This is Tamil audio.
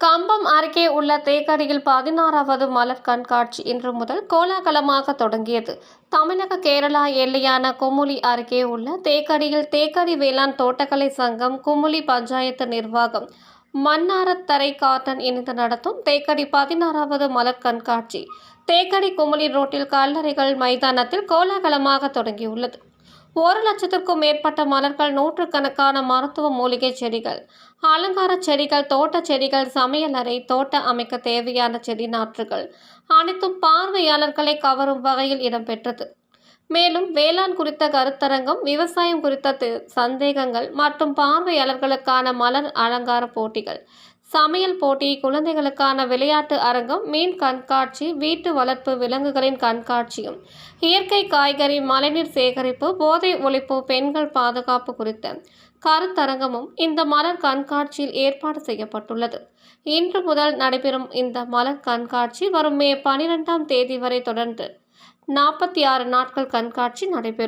கம்பம் அருகே உள்ள தேக்கடியில் பதினாறாவது மலர் கண்காட்சி இன்று முதல் கோலாகலமாக தொடங்கியது. தமிழக கேரளா எல்லையான குமுளி அருகே உள்ள தேக்கடியில் தேக்கடி வேளாண் தோட்டக்கலை சங்கம் குமுளி பஞ்சாயத்து நிர்வாகம் மன்னாரத்தரை கார்டன் இணைந்து நடத்தும் தேக்கடி பதினாறாவது மலர் கண்காட்சி. தேக்கடி குமுளி ரோட்டில் கல்லறைகள் மைதானத்தில் கோலாகலமாக தொடங்கியுள்ளது. ஒரு லட்சத்திற்கும் மேற்பட்ட மலர்கள் நூற்றுக்கணக்கான மருத்துவ மூலிகை செடிகள் அலங்கார செடிகள் தோட்டச் செடிகள் சமையலறை தோட்ட அமைக்க தேவையான செடி நாற்றுகள் அனைத்தும் பார்வையாளர்களை கவரும் வகையில் இடம்பெற்றது. மேலும் வேளாண் குறித்த கருத்தரங்கம் விவசாயம் குறித்த சந்தேகங்கள் மற்றும் பார்வையாளர்களுக்கான மலர் அலங்கார போட்டிகள் சமையல் போட்டி குழந்தைகளுக்கான விளையாட்டு அரங்கம் மீன் கண்காட்சி வீட்டு வளர்ப்பு விலங்குகளின் கண்காட்சியும். இயற்கை காய்கறி மழைநீர் சேகரிப்பு போதை ஒழிப்பு பெண்கள் பாதுகாப்பு குறித்த கருத்தரங்கமும் இந்த மலர் கண்காட்சியில் ஏற்பாடு செய்யப்பட்டுள்ளது. இன்று முதல் நடைபெறும் இந்த மலர் கண்காட்சி வரும் மே பனிரெண்டாம் தேதி வரை தொடர்ந்து நாற்பத்தி ஆறு நாட்கள் கண்காட்சி நடைபெறும்.